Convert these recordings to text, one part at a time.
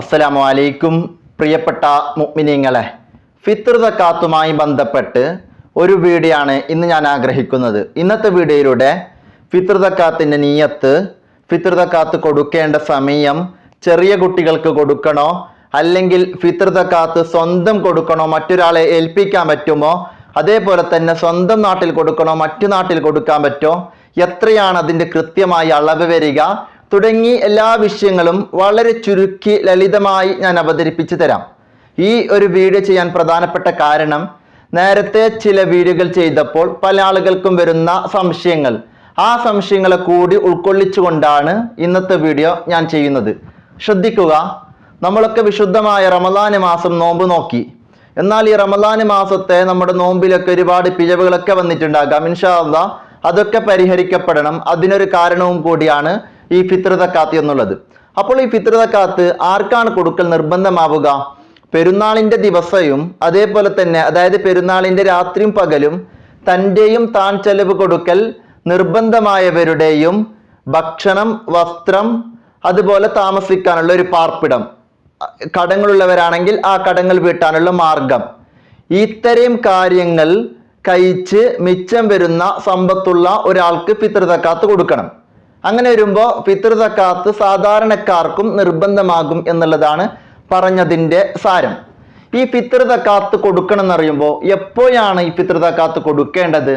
അസ്സലാമു അലൈക്കും പ്രിയപ്പെട്ട മുഅ്മിനീങ്ങളെ ഫിത്ർ സക്കാത്തുമായി ബന്ധപ്പെട്ട് ഒരു വീഡിയോ ആണ് ഇന്ന് ഞാൻ ആഗ്രഹിക്കുന്നത്. ഇന്നത്തെ വീഡിയോയിലൂടെ ഫിത്ർ സക്കാത്തിന്റെ നീയത്ത് ഫിത്ർ സക്കാത്ത് കൊടുക്കേണ്ട സമയം ചെറിയ കുട്ടികൾക്ക് കൊടുക്കണോ? അല്ലെങ്കിൽ ഫിത്ർ സക്കാത്ത് സ്വന്തം കൊടുക്കണോ? മറ്റൊരാളെ ഏൽപ്പിക്കാൻ പറ്റുമോ? അതേപോലെ തന്നെ സ്വന്തം നാട്ടിൽ കൊടുക്കണോ? മറ്റു നാട്ടിൽ കൊടുക്കാൻ പറ്റുമോ? എത്രയാണ് അതിന്റെ കൃത്യമായ അളവ് വരിക? തുടങ്ങി എല്ലാ വിഷയങ്ങളും വളരെ ചുരുക്കി ലളിതമായി ഞാൻ അവതരിപ്പിച്ചു തരാം. ഈ ഒരു വീഡിയോ ചെയ്യാൻ പ്രധാനപ്പെട്ട കാരണം നേരത്തെ ചില വീഡിയോകൾ ചെയ്തപ്പോൾ പല ആളുകൾക്കും വരുന്ന സംശയങ്ങൾ. ആ സംശയങ്ങളെ കൂടി ഉൾക്കൊള്ളിച്ചുകൊണ്ടാണ് ഇന്നത്തെ വീഡിയോ ഞാൻ ചെയ്യുന്നത്. ശ്രദ്ധിക്കുക നമ്മളൊക്കെ വിശുദ്ധമായ റമദാന് മാസം നോമ്പ് നോക്കി. എന്നാൽ ഈ റമദാന് മാസത്തെ നമ്മുടെ നോമ്പിലൊക്കെ ഒരുപാട് പിഴവുകളൊക്കെ വന്നിട്ടുണ്ടാകാം. അള്ളാ അതൊക്കെ പരിഹരിക്കപ്പെടണം. അതിനൊരു കാരണവും കൂടിയാണ് ഈ ഫിത്രതക്കാത്ത് എന്നുള്ളത്. അപ്പോൾ ഈ ഫിത്രതക്കാത്ത് ആർക്കാണ് കൊടുക്കൽ നിർബന്ധമാവുക? പെരുന്നാളിന്റെ ദിവസവും അതേപോലെ തന്നെ അതായത് പെരുന്നാളിന്റെ രാത്രിയും പകലും തന്റെയും താൻ ചെലവ് കൊടുക്കൽ നിർബന്ധമായവരുടെയും ഭക്ഷണം വസ്ത്രം അതുപോലെ താമസിക്കാനുള്ള ഒരു പാർപ്പിടം. കടങ്ങളുള്ളവരാണെങ്കിൽ ആ കടങ്ങൾ വീട്ടാനുള്ള മാർഗം. ഇത്തരം കാര്യങ്ങൾ കഴിച്ച് മിച്ചം വരുന്ന സമ്പത്തുള്ള ഒരാൾക്ക് പിതൃതക്കാത്ത് കൊടുക്കണം. അങ്ങനെ വരുമ്പോൾ പിതൃതക്കാത്ത് സാധാരണക്കാർക്കും നിർബന്ധമാകും എന്നുള്ളതാണ് പറഞ്ഞതിന്റെ സാരം. ഈ പിതൃതക്കാത്ത് തക്കാത്ത് കൊടുക്കണം എന്നറിയുമ്പോൾ എപ്പോഴാണ് ഈ പിതൃതക്കാത്ത് കൊടുക്കേണ്ടത്?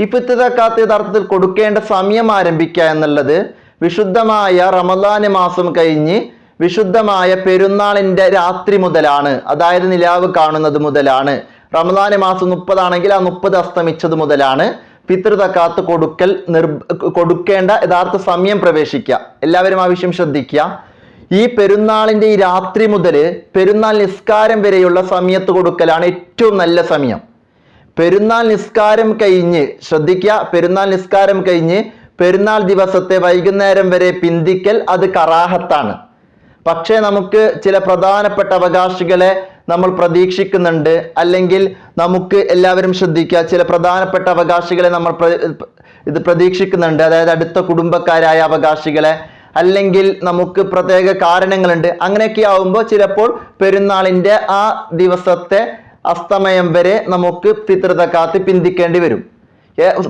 ഈ പിതൃതക്കാത്ത് യഥാർത്ഥത്തിൽ കൊടുക്കേണ്ട സമയം ആരംഭിക്കുക എന്നുള്ളത് വിശുദ്ധമായ റമദാന് മാസം കഴിഞ്ഞ് വിശുദ്ധമായ പെരുന്നാളിന്റെ രാത്രി മുതലാണ്. അതായത് നിലാവ് കാണുന്നത് മുതലാണ്. റമദാന് മാസം മുപ്പതാണെങ്കിൽ ആ മുപ്പത് അസ്തമിച്ചത് മുതലാണ്. ഫിത്ർ കാത്ത് കൊടുക്കൽ നിർ കൊടുക്കേണ്ട യഥാർത്ഥ സമയം പ്രവേശിക്കുക. എല്ലാവരും ആവശ്യം ശ്രദ്ധിക്കുക. ഈ പെരുന്നാളിന്റെ ഈ രാത്രി മുതൽ പെരുന്നാൾ നിസ്കാരം വരെയുള്ള സമയത്ത് കൊടുക്കലാണ് ഏറ്റവും നല്ല സമയം. പെരുന്നാൾ നിസ്കാരം കഴിഞ്ഞ് ശ്രദ്ധിക്കുക പെരുന്നാൾ നിസ്കാരം കഴിഞ്ഞ് പെരുന്നാൾ ദിവസത്തെ വൈകുന്നേരം വരെ പിന്തിക്കൽ അത് കറാഹത്താണ്. പക്ഷേ നമുക്ക് ചില പ്രധാനപ്പെട്ട അവകാശികളെ നമ്മൾ പ്രതീക്ഷിക്കുന്നുണ്ട് അല്ലെങ്കിൽ നമുക്ക് എല്ലാവരും ശ്രദ്ധിക്കുക. ചില പ്രധാനപ്പെട്ട അവകാശികളെ നമ്മൾ ഇത് പ്രതീക്ഷിക്കുന്നുണ്ട്. അതായത് അടുത്ത കുടുംബക്കാരായ അവകാശികളെ. അല്ലെങ്കിൽ നമുക്ക് പ്രത്യേക കാരണങ്ങളുണ്ട്. അങ്ങനെയൊക്കെ ആവുമ്പോൾ ചിലപ്പോൾ പെരുന്നാളിന്റെ ആ ദിവസത്തെ അസ്തമയം വരെ നമുക്ക് പിതൃതക്കാത്ത് പിന്തിക്കേണ്ടി വരും.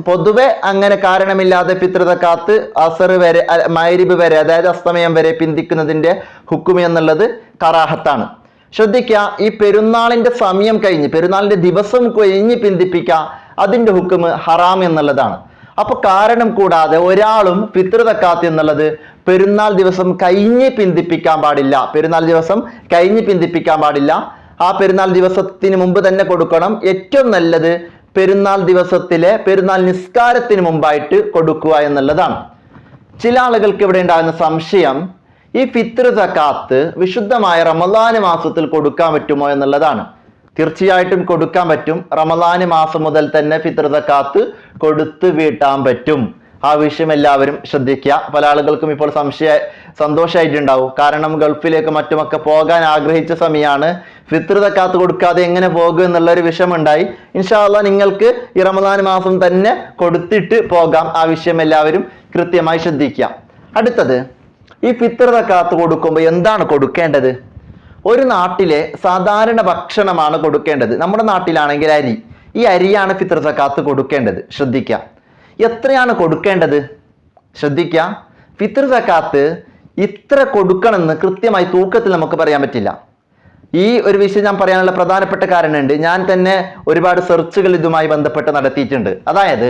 പൊതുവെ അങ്ങനെ കാരണമില്ലാതെ പിതൃതക്കാത്ത് അസർ വരെ മൈരിബ് വരെ അതായത് അസ്തമയം വരെ പിന്തിക്കുന്നതിന്റെ ഹുക്കും എന്നുള്ളത് കറാഹത്താണ്. ശ്രദ്ധിക്കുക ഈ പെരുന്നാളിന്റെ സമയം കഴിഞ്ഞ് പെരുന്നാളിന്റെ ദിവസം കഴിഞ്ഞ് പിന്തിപ്പിക്കുക അതിന്റെ ഹുക്കും ഹറാം എന്നുള്ളതാണ്. അപ്പൊ കാരണം കൂടാതെ ഒരാളും പിതൃതക്കാത്ത തക്കാത്ത് എന്നുള്ളത് പെരുന്നാൾ ദിവസം കഴിഞ്ഞ് പിന്തിപ്പിക്കാൻ പാടില്ല. പെരുന്നാൾ ദിവസം കഴിഞ്ഞ് പിന്തിപ്പിക്കാൻ പാടില്ല. ആ പെരുന്നാൾ ദിവസത്തിന് മുമ്പ് തന്നെ കൊടുക്കണം. ഏറ്റവും നല്ലത് പെരുന്നാൾ ദിവസത്തിലെ പെരുന്നാൾ നിസ്കാരത്തിന് മുമ്പായിട്ട് കൊടുക്കുക എന്നുള്ളതാണ്. ചില ആളുകൾക്ക് ഇവിടെ ഉണ്ടാകുന്ന സംശയം ഈ ഫിത്ർ സക്കാത്ത് വിശുദ്ധമായ റമദാന് മാസത്തിൽ കൊടുക്കാൻ പറ്റുമോ എന്നുള്ളതാണ്. തീർച്ചയായിട്ടും കൊടുക്കാൻ പറ്റും. റമദാന് മാസം മുതൽ തന്നെ ഫിത്ർ സക്കാത്ത് കൊടുത്തു വീട്ടാൻ പറ്റും. ആ വിഷയം എല്ലാവരും ശ്രദ്ധിക്കുക. പല ആളുകൾക്കും ഇപ്പോൾ സംശയ സന്തോഷമായിട്ടുണ്ടാവും കാരണം ഗൾഫിലേക്ക് മറ്റുമൊക്കെ പോകാൻ ആഗ്രഹിച്ച സമയമാണ് ഫിത്ർ കാത്തു കൊടുക്കാതെ എങ്ങനെ പോകും എന്നുള്ള ഒരു വിഷയമുണ്ടായി ഇൻഷാല്ല നിങ്ങൾക്ക് ഈ റമദാൻ മാസം തന്നെ കൊടുത്തിട്ട് പോകാം. ആ വിഷയം എല്ലാവരും കൃത്യമായി ശ്രദ്ധിക്കുക. അടുത്തത് ഈ ഫിത്ർ തക്കാത്ത് കൊടുക്കുമ്പോൾ എന്താണ് കൊടുക്കേണ്ടത്? ഒരു നാട്ടിലെ സാധാരണ ഭക്ഷണമാണ് കൊടുക്കേണ്ടത്. നമ്മുടെ നാട്ടിലാണെങ്കിൽ അരി. ഈ അരിയാണ് ഫിത്ർ സക്കാത്ത് കൊടുക്കേണ്ടത്. ശ്രദ്ധിക്കുക എത്രയാണ് കൊടുക്കേണ്ടത്? ശ്രദ്ധിക്കുക പിതൃത സക്കാത്ത് ഇത്ര കൊടുക്കണമെന്ന് കൃത്യമായി തൂക്കത്തിൽ നമുക്ക് പറയാൻ പറ്റില്ല. ഈ ഒരു വിഷയം ഞാൻ പറയാനുള്ള പ്രധാനപ്പെട്ട കാരണമുണ്ട് ഞാൻ തന്നെ ഒരുപാട് സെർച്ചുകൾ ഇതുമായി ബന്ധപ്പെട്ട് നടത്തിയിട്ടുണ്ട്. അതായത്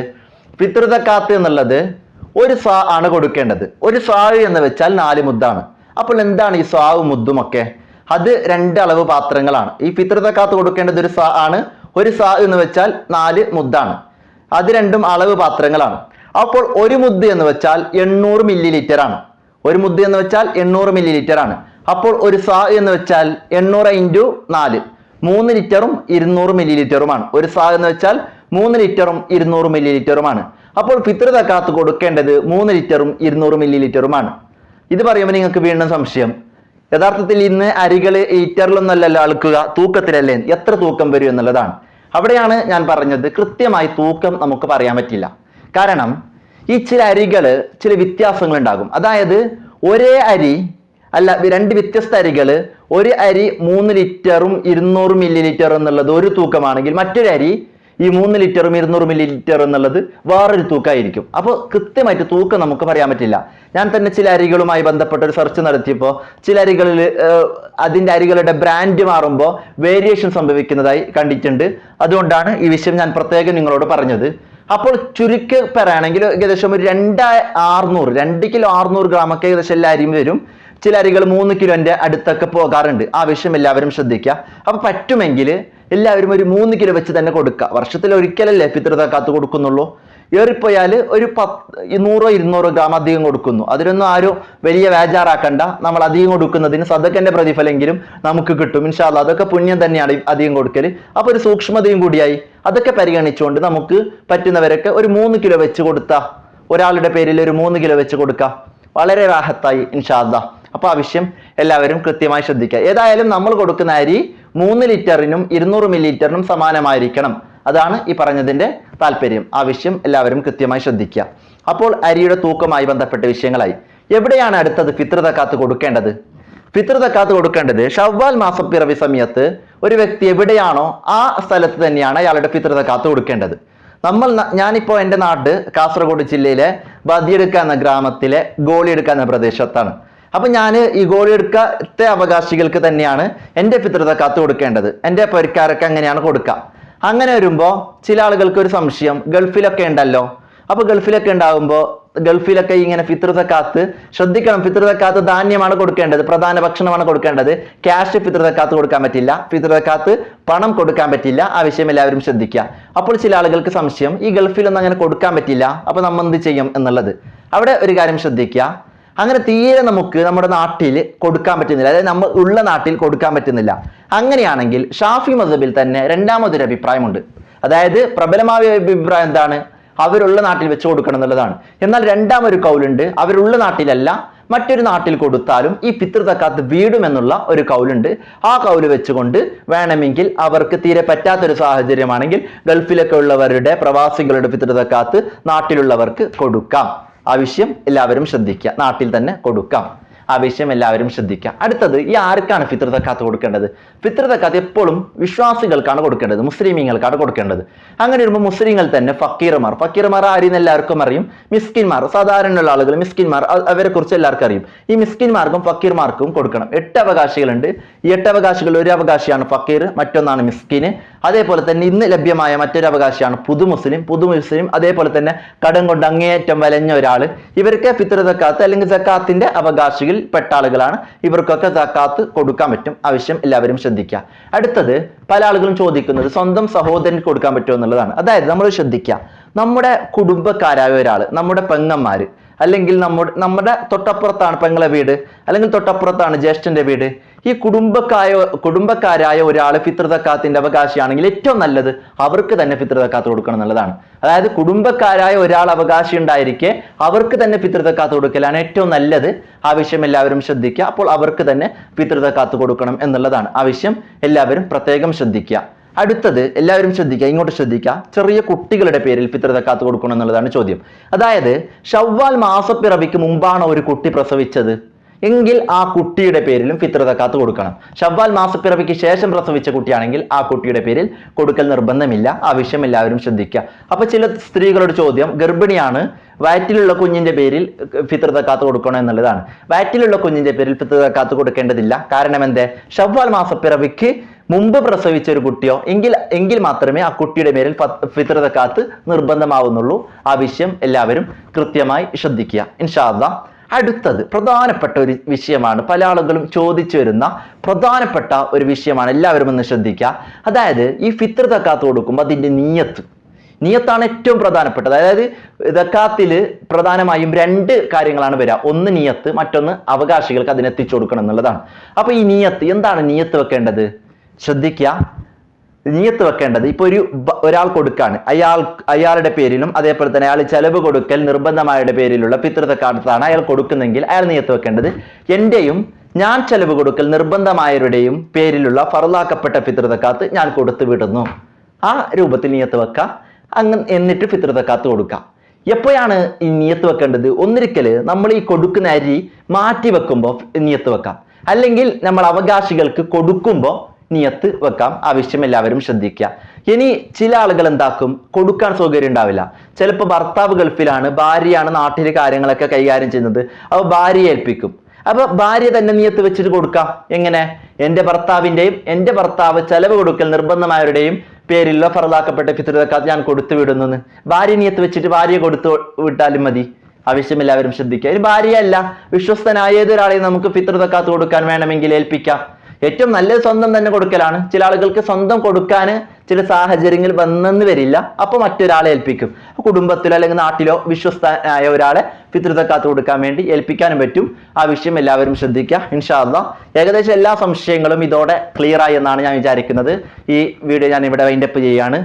പിതൃത സക്കാത്ത് എന്നുള്ളത് ഒരു സാ ആണ് കൊടുക്കേണ്ടത്. ഒരു സാവ് എന്ന് വെച്ചാൽ നാല് മുദ്ദാണ് അപ്പോൾ എന്താണ് ഈ സാവ് മുദ്ദുമൊക്കെ അത് രണ്ട് അളവ് പാത്രങ്ങളാണ്. ഈ പിതൃതക്കാത്ത് കൊടുക്കേണ്ടത് ഒരു സാ ആണ് ഒരു സാ എന്ന് വെച്ചാൽ നാല് മുദ്ദാണ്. അത് രണ്ടും അളവ് പാത്രങ്ങളാണ്. അപ്പോൾ ഒരു മുദ്ദ എന്ന് വെച്ചാൽ എണ്ണൂറ് മില്ലി ലിറ്റർ ആണ്. ഒരു മുദ്ദ എന്ന് വെച്ചാൽ എണ്ണൂറ് മില്ലി ലിറ്റർ ആണ്. അപ്പോൾ ഒരു സാ എന്ന് വെച്ചാൽ എണ്ണൂറ് ഇന്റു നാല്. മൂന്ന് ലിറ്ററും ഇരുന്നൂറ് മില്ലി ലിറ്ററുമാണ് ഒരു സാ എന്ന് വെച്ചാൽ മൂന്ന് ലിറ്ററും ഇരുന്നൂറ് മില്ലി ലിറ്ററുമാണ് അപ്പോൾ ഫിത്ർ തക്കാത്ത് കൊടുക്കേണ്ടത് മൂന്ന് ലിറ്ററും ഇരുന്നൂറ് മില്ലി ലിറ്ററുമാണ് ഇത് പറയുമ്പോൾ നിങ്ങൾക്ക് വീണ്ടും സംശയം. യഥാർത്ഥത്തിൽ ഇന്ന് അരികൾ ലിറ്ററിലൊന്നല്ലല്ലോ അളക്കുക തൂക്കത്തിലല്ലേ? എത്ര തൂക്കം വരും എന്നുള്ളതാണ്. അവിടെയാണ് ഞാൻ പറഞ്ഞത് കൃത്യമായി തൂക്കം നമുക്ക് പറയാൻ പറ്റില്ല. കാരണം ഈ ചില അരികൾ ചില വ്യത്യാസങ്ങൾ ഉണ്ടാകും അതായത് ഒരേ അരി അല്ല രണ്ട് വ്യത്യസ്ത അരികൾ ഒരു അരി മൂന്ന് ലിറ്ററും ഇരുന്നൂറ് മില്ലി ലിറ്റർ എന്നുള്ളത് ഒരു തൂക്കമാണെങ്കിൽ മറ്റൊരു അരി ഈ മൂന്ന് ലിറ്ററും ഇരുന്നൂറ് മില്ലി ലിറ്റർ എന്നുള്ളത് വേറൊരു തൂക്കമായിരിക്കും അപ്പോൾ കൃത്യമായിട്ട് തൂക്കം നമുക്ക് പറയാൻ പറ്റില്ല. ഞാൻ തന്നെ ചില അരികളുമായി ബന്ധപ്പെട്ട ഒരു സെർച്ച് നടത്തിയപ്പോൾ ചില അരികളിൽ അതിന്റെ അരികളുടെ ബ്രാൻഡ് മാറുമ്പോൾ വേരിയേഷൻ സംഭവിക്കുന്നതായി കണ്ടിട്ടുണ്ട്. അതുകൊണ്ടാണ് ഈ വിഷയം ഞാൻ പ്രത്യേകം നിങ്ങളോട് പറഞ്ഞത്. അപ്പോൾ ചുരുക്കി പറയുകയാണെങ്കിൽ ഏകദേശം ഒരു രണ്ട് ആറുന്നൂറ് രണ്ട് കിലോ ആറുന്നൂറ് ഗ്രാമൊക്കെ ഏകദേശം എല്ലാ അരിയും വരും. ചില അരികൾ മൂന്ന് കിലോന്റെ അടുത്തൊക്കെ പോകാറുണ്ട്. ആ വിഷയം എല്ലാവരും ശ്രദ്ധിക്കുക. അപ്പൊ പറ്റുമെങ്കിൽ എല്ലാവരും ഒരു മൂന്ന് കിലോ വെച്ച് തന്നെ കൊടുക്കുക. വർഷത്തിൽ ഒരിക്കലല്ലേ പിതൃത കാത്ത് കൊടുക്കുന്നുള്ളൂ? ഏറിപ്പോയാൽ ഒരു പത്ത് നൂറോ ഇരുന്നൂറോ ഗ്രാം അധികം കൊടുക്കുന്നു. അതിനൊന്നും ആരും വലിയ വേജാറാക്കണ്ട. നമ്മൾ അധികം കൊടുക്കുന്നതിന് സദക്കന്റെ പ്രതിഫലമെങ്കിലും നമുക്ക് കിട്ടും. ഇൻഷാല്ല അതൊക്കെ പുണ്യം തന്നെയാണ് അധികം കൊടുക്കൽ. അപ്പോൾ ഒരു സൂക്ഷ്മതയും കൂടിയായി. അതൊക്കെ പരിഗണിച്ചുകൊണ്ട് നമുക്ക് പറ്റുന്നവരൊക്കെ ഒരു മൂന്ന് കിലോ വെച്ച് കൊടുത്ത. ഒരാളുടെ പേരിൽ ഒരു മൂന്ന് കിലോ വെച്ച് കൊടുക്കാം. വളരെ റാഹത്തായി ഇൻഷാല്ല അപ്പൊ ആ വിഷയം എല്ലാവരും കൃത്യമായി ശ്രദ്ധിക്കുക. ഏതായാലും നമ്മൾ കൊടുക്കുന്ന അരി മൂന്ന് ലിറ്ററിനും ഇരുന്നൂറ് മില്ലി ലിറ്ററിനും സമാനമായിരിക്കണം. അതാണ് ഈ പറഞ്ഞതിന്റെ താല്പര്യം. ആ വിഷയം എല്ലാവരും കൃത്യമായി ശ്രദ്ധിക്കുക. അപ്പോൾ അരിയുടെ തൂക്കമായി ബന്ധപ്പെട്ട വിഷയങ്ങളായി. എവിടെയാണ് അടുത്തത് ഫിത്ര കൊടുക്കേണ്ടത്? ഫിത്ര കൊടുക്കേണ്ടത് ഷവ്വാൽ മാസപ്പിറവി സമയത്ത് ഒരു വ്യക്തി എവിടെയാണോ ആ സ്ഥലത്ത് തന്നെയാണ് അയാളുടെ ഫിത്ര കൊടുക്കേണ്ടത്. നമ്മൾ ഞാനിപ്പോൾ ഞാനിപ്പോ എന്റെ നാട് കാസർഗോഡ് ജില്ലയിലെ ബദിയെടുക്ക എന്ന ഗ്രാമത്തിലെ ഗോളിയെടുക്ക എന്ന പ്രദേശത്താണ്. അപ്പൊ ഞാൻ ഈ ഗോളി ഗോളിയെടുക്കത്തെ അവകാശികൾക്ക് തന്നെയാണ് എന്റെ പിതൃത കാത്ത് കൊടുക്കേണ്ടത്. എന്റെ പരിക്കാരൊക്കെ അങ്ങനെയാണ് കൊടുക്കുക അങ്ങനെ വരുമ്പോ ചില ആളുകൾക്ക് ഒരു സംശയം ഗൾഫിലൊക്കെ ഉണ്ടല്ലോ. അപ്പൊ ഗൾഫിലൊക്കെ ഉണ്ടാകുമ്പോൾ ഗൾഫിലൊക്കെ ഇങ്ങനെ ഫിത്ര കാത്ത് ശ്രദ്ധിക്കണം. ഫിത്ര കാത്ത് ധാന്യമാണ് കൊടുക്കേണ്ടത് പ്രധാന ഭക്ഷണമാണ് കൊടുക്കേണ്ടത്. ക്യാഷ് ഫിത്ര കാത്ത് കൊടുക്കാൻ പറ്റില്ല. ഫിത്ര കാത്ത് പണം കൊടുക്കാൻ പറ്റില്ല. ആ വിഷയം എല്ലാവരും ശ്രദ്ധിക്കുക അപ്പോൾ ചില ആളുകൾക്ക് സംശയം ഈ ഗൾഫിലൊന്നും അങ്ങനെ കൊടുക്കാൻ പറ്റില്ല. അപ്പൊ നമ്മൾ എന്ത് ചെയ്യും എന്നുള്ളത്. അവിടെ ഒരു കാര്യം ശ്രദ്ധിക്കുക അങ്ങനെ തീരെ നമുക്ക് നമ്മുടെ നാട്ടിൽ കൊടുക്കാൻ പറ്റുന്നില്ല. അതായത് നമ്മൾ ഉള്ള നാട്ടിൽ കൊടുക്കാൻ പറ്റുന്നില്ല. അങ്ങനെയാണെങ്കിൽ ഷാഫി മദബിൽ തന്നെ രണ്ടാമതൊരു അഭിപ്രായമുണ്ട്. അതായത് പ്രബലമായ അഭിപ്രായം എന്താണ്? അവരുള്ള നാട്ടിൽ വെച്ച് കൊടുക്കണം എന്നുള്ളതാണ്. എന്നാൽ രണ്ടാമൊരു കൗലുണ്ട്. അവരുള്ള നാട്ടിലല്ല മറ്റൊരു നാട്ടിൽ കൊടുത്താലും ഈ പിതൃതക്കാത്ത് വീടുമെന്നുള്ള ഒരു കൗലുണ്ട്. ആ കൗൽ വെച്ചുകൊണ്ട് വേണമെങ്കിൽ അവർക്ക് തീരെ പറ്റാത്തൊരു സാഹചര്യമാണെങ്കിൽ ഗൾഫിലൊക്കെ ഉള്ളവരുടെ പ്രവാസികളുടെ പിതൃതക്കാത്ത് നാട്ടിലുള്ളവർക്ക് കൊടുക്കാം. ആ വിഷയം എല്ലാവരും ശ്രദ്ധിക്കുക. നാട്ടിൽ തന്നെ കൊടുക്കാം. ആവശ്യം എല്ലാവരും ശ്രദ്ധിക്കുക. അടുത്തത് ഈ ആർക്കാണ് ഫിത്ര തക്കാത്ത് കൊടുക്കേണ്ടത്? ഫിത്ര തക്കാത്ത് എപ്പോഴും വിശ്വാസികൾക്കാണ് കൊടുക്കേണ്ടത്. മുസ്ലിമീങ്ങൾക്കാണ് കൊടുക്കേണ്ടത്. അങ്ങനെ വരുമ്പോൾ മുസ്ലിങ്ങൾ തന്നെ ഫക്കീർമാർ. ഫക്കീർമാർ ആരെന്ന് എല്ലാവർക്കും അറിയും? മിസ്കിന്മാർ. സാധാരണയുള്ള ആളുകൾ മിസ്കിന്മാർ അവരെ കുറിച്ച് എല്ലാവർക്കും അറിയും. ഈ മിസ്കിന്മാർക്കും ഫക്കീർമാർക്കും കൊടുക്കണം. എട്ട് അവകാശികളുണ്ട്. ഈ എട്ട് അവകാശികളിൽ ഒരു അവകാശിയാണ് ഫക്കീർ മറ്റൊന്നാണ് മിസ്കിന്. അതേപോലെ തന്നെ ഇന്ന് ലഭ്യമായ മറ്റൊരു അവകാശമാണ് പുതു മുസ്ലിം പുതു മുസ്ലിം അതേപോലെ തന്നെ കടം കൊണ്ട് അങ്ങേയറ്റം വലഞ്ഞ ഒരാൾ ഇവർക്ക് ഫിത്ര സക്കാത്ത് അല്ലെങ്കിൽ സക്കാത്തിന്റെ അവകാശികൾ പെട്ട ആളുകളാണ്. ഇവർക്കൊക്കെ സക്കാത്ത് കൊടുക്കാൻ പറ്റും. ആവശ്യം എല്ലാവരും ശ്രദ്ധിക്കുക. അടുത്തത് പല ആളുകളും ചോദിക്കുന്നത് സ്വന്തം സഹോദരന് കൊടുക്കാൻ പറ്റുമോ എന്നുള്ളതാണ്. അതായത് നമ്മൾ ശ്രദ്ധിക്കുക. നമ്മുടെ കുടുംബക്കാരായ ഒരാൾ നമ്മുടെ പെങ്ങന്മാര് അല്ലെങ്കിൽ നമ്മുടെ നമ്മുടെ തൊട്ടപ്പുറത്താണ് പെങ്ങളെ വീട് അല്ലെങ്കിൽ തൊട്ടപ്പുറത്താണ് ജ്യേഷ്ഠന്റെ വീട് ഈ കുടുംബക്കായ കുടുംബക്കാരായ ഒരാൾ ഫിത്രതക്കാത്തിന്റെ അവകാശിയാണെങ്കിൽ ഏറ്റവും നല്ലത് അവർക്ക് തന്നെ ഫിത്രതക്കാത്ത് കൊടുക്കണം എന്നുള്ളതാണ്. അതായത് കുടുംബക്കാരായ ഒരാൾ അവകാശി ഉണ്ടായിരിക്കെ അവർക്ക് തന്നെ പിതൃതക്കാത്ത് കൊടുക്കലാണ് ഏറ്റവും നല്ലത്. ആവശ്യം എല്ലാവരും ശ്രദ്ധിക്കുക അപ്പോൾ അവർക്ക് തന്നെ പിതൃതക്കാത്ത് കൊടുക്കണം എന്നുള്ളതാണ് ആവശ്യം എല്ലാവരും പ്രത്യേകം ശ്രദ്ധിക്കുക അടുത്തത് എല്ലാവരും ശ്രദ്ധിക്കുക ഇങ്ങോട്ട് ശ്രദ്ധിക്കുക ചെറിയ കുട്ടികളുടെ പേരിൽ പിതൃതക്കാത്ത് കാത്തു കൊടുക്കണം എന്നുള്ളതാണ് ചോദ്യം. അതായത് ഷവ്വാൽ മാസപ്പിറവിക്ക് മുമ്പാണ് ഒരു കുട്ടി പ്രസവിച്ചത്? എങ്കിൽ ആ കുട്ടിയുടെ പേരിലും ഫിത്ര കൊടുക്കണം. ഷവ്വാൽ മാസപ്പിറവിക്ക് ശേഷം പ്രസവിച്ച കുട്ടിയാണെങ്കിൽ ആ കുട്ടിയുടെ പേരിൽ കൊടുക്കൽ നിർബന്ധമില്ല. ആ വിഷയം എല്ലാവരും ശ്രദ്ധിക്കുക. അപ്പൊ ചില സ്ത്രീകളുടെ ചോദ്യം ഗർഭിണിയാണ് വയറ്റിലുള്ള കുഞ്ഞിന്റെ പേരിൽ ഫിത്ര കൊടുക്കണം എന്നുള്ളതാണ്. വയറ്റിലുള്ള കുഞ്ഞിന്റെ പേരിൽ ഫിത്ര കൊടുക്കേണ്ടതില്ല. കാരണം എന്തേ? ഷവ്വാൽ മാസപ്പിറവിക്ക് മുമ്പ് പ്രസവിച്ച ഒരു കുട്ടിയോ എങ്കിൽ എങ്കിൽ മാത്രമേ ആ കുട്ടിയുടെ പേരിൽ ഫിത്ര നിർബന്ധമാവുന്നുള്ളൂ. ആ വിഷയം എല്ലാവരും കൃത്യമായി ശ്രദ്ധിക്കുക. ഇൻഷാല്ല അടുത്തത് പ്രധാനപ്പെട്ട ഒരു വിഷയമാണ്. പല ആളുകളും ചോദിച്ചു വരുന്ന പ്രധാനപ്പെട്ട ഒരു വിഷയമാണ് എല്ലാവരും ഒന്ന് ശ്രദ്ധിക്കുക അതായത് ഈ ഫിത്ര തക്കാത്ത് കൊടുക്കുമ്പോൾ അതിന്റെ നീയത്ത്. നീയത്താണ് ഏറ്റവും പ്രധാനപ്പെട്ടത്. അതായത് ഇതക്കാത്തിൽ പ്രധാനമായും രണ്ട് കാര്യങ്ങളാണ് വരിക. ഒന്ന് നീയത്ത് മറ്റൊന്ന് അവകാശികൾക്ക് അതിനെത്തിച്ചു കൊടുക്കണം എന്നുള്ളതാണ്. അപ്പോൾ ഈ നീയത്ത് എന്താണ് നീയത്ത് വെക്കേണ്ടത്? ശ്രദ്ധിക്കുക നിയത്ത് വെക്കേണ്ടത്. ഇപ്പൊ ഒരു ഒരാൾ കൊടുക്കാണ്. അയാൾ അയാളുടെ പേരിലും അതേപോലെ തന്നെ അയാൾ ചെലവ് കൊടുക്കൽ നിർബന്ധമായുടെ പേരിലുള്ള പിതൃതക്കാലത്താണ് അയാൾ കൊടുക്കുന്നെങ്കിൽ അയാൾ നിയത്ത് വെക്കേണ്ടത്. എന്റെയും ഞാൻ ചെലവ് കൊടുക്കൽ നിർബന്ധമായവരുടെയും പേരിലുള്ള ഫറലാക്കപ്പെട്ട പിതൃതക്കാത്ത് ഞാൻ കൊടുത്തു വിടുന്നു. ആ രൂപത്തിൽ നിയത്ത് വെക്കാം. അങ്ങ് എന്നിട്ട് ഫിത്രതക്കാത്ത് കൊടുക്കാം. എപ്പോഴാണ് ഈ നിയത്ത് വെക്കേണ്ടത്? ഒന്നിരിക്കൽ നമ്മൾ ഈ കൊടുക്കുന്ന അരി മാറ്റി വെക്കുമ്പോൾ നിയത്ത് വെക്കാം. അല്ലെങ്കിൽ നമ്മൾ അവകാശികൾക്ക് കൊടുക്കുമ്പോൾ നിയത്ത് വെക്കാം. ആവശ്യം എല്ലാവരും ശ്രദ്ധിക്കുക. ഇനി ചില ആളുകൾ എന്താക്കും? കൊടുക്കാൻ സൗകര്യം ഉണ്ടാവില്ല. ചിലപ്പോൾ ഭർത്താവ് ഗൾഫിലാണ് ഭാര്യയാണ് നാട്ടിലെ കാര്യങ്ങളൊക്കെ കൈകാര്യം ചെയ്യുന്നത്. അപ്പോൾ ഭാര്യയെ ഏൽപ്പിക്കും. അപ്പൊ ഭാര്യ തന്നെ നിയത്ത് വെച്ചിട്ട് കൊടുക്കാം. എങ്ങനെ? എന്റെ ഭർത്താവിന്റെയും എന്റെ ഭർത്താവ് ചെലവ് കൊടുക്കൽ നിർബന്ധമായവരുടെയും പേരിലുള്ള ഫറലാക്കപ്പെട്ട പിതൃതക്കാത്ത് ഞാൻ കൊടുത്തു വിടുന്നു ഭാര്യ നിയത്ത് വെച്ചിട്ട് ഭാര്യ കൊടുത്തു വിട്ടാലും മതി. ആവശ്യം എല്ലാവരും ശ്രദ്ധിക്കുക. ഇനി ഭാര്യയല്ല വിശ്വസ്തനായ ഏതൊരാളെയും നമുക്ക് പിതൃതക്കാത്ത് കൊടുക്കാൻ വേണമെങ്കിൽ ഏൽപ്പിക്കാം. ഏറ്റവും നല്ലത് സ്വന്തം തന്നെ കൊടുക്കലാണ്. ചില ആളുകൾക്ക് സ്വന്തം കൊടുക്കാൻ ചില സാഹചര്യങ്ങൾ വന്നെന്ന് വരില്ല. അപ്പൊ മറ്റൊരാളെ ഏൽപ്പിക്കും. കുടുംബത്തിലോ അല്ലെങ്കിൽ നാട്ടിലോ വിശ്വസ്തനായ ഒരാളെ പിതൃതക്കാത്ത് കൊടുക്കാൻ വേണ്ടി ഏൽപ്പിക്കാനും പറ്റും. ആ വിഷയം എല്ലാവരും ശ്രദ്ധിക്കുക ഇൻഷാല്ല ഏകദേശം എല്ലാ സംശയങ്ങളും ഇതോടെ ക്ലിയർ ആയി എന്നാണ് ഞാൻ വിചാരിക്കുന്നത്. ഈ വീഡിയോ ഞാൻ ഇവിടെ വൈൻഡപ്പ് ചെയ്യുകയാണ്.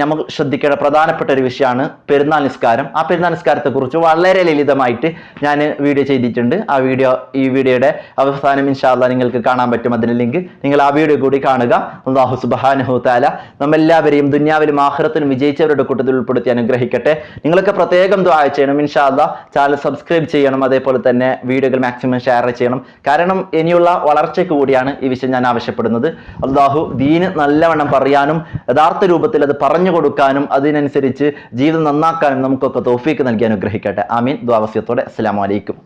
നമുക്ക് ശ്രദ്ധിക്കേണ്ട പ്രധാനപ്പെട്ട ഒരു വിഷയമാണ് പെരുന്നാൾ നിസ്കാരം. ആ പെരുന്നാൾ നിസ്കാരത്തെ കുറിച്ച് വളരെ ലളിതമായിട്ട് ഞാൻ വീഡിയോ ചെയ്തിട്ടുണ്ട്. ആ വീഡിയോ ഈ വീഡിയോയുടെ അവസാനം ഇൻഷാല്ല നിങ്ങൾക്ക് കാണാൻ പറ്റും അതിന്റെ ലിങ്ക് നിങ്ങൾ ആ വീഡിയോ കൂടി കാണുക. അള്ളാഹു സുബാനഹു താല നമ്മെല്ലാവരെയും ദുന്യാവിലും ആഹ്റത്തിനും വിജയിച്ചവരുടെ കൂട്ടത്തിൽ ഉൾപ്പെടുത്തി അനുഗ്രഹിക്കട്ടെ. നിങ്ങളൊക്കെ പ്രത്യേകം ദ്വാ ചെയ്യണം. ഇൻഷാല്ല ചാനൽ സബ്സ്ക്രൈബ് ചെയ്യണം. അതേപോലെ തന്നെ വീഡിയോകൾ മാക്സിമം ഷെയർ ചെയ്യണം. കാരണം ഇനിയുള്ള വളർച്ചയ്ക്ക് കൂടിയാണ് ഈ വിഷയം ഞാൻ ആവശ്യപ്പെടുന്നത്. അള്ളാഹു ദീന് നല്ലവണ്ണം പറയാനും യഥാർത്ഥ രൂപത്തിൽ അത് പറഞ്ഞു കൊടുക്കാനും അതിനനുസരിച്ച് ജീവിതം നന്നാക്കാനും നമുക്കൊക്കെ തോഫീക്ക് നൽകി അനുഗ്രഹിക്കട്ടെ. ആമീൻ. ദ്വാവസ്യത്തോടെ അസ്സാം അലൈക്കും.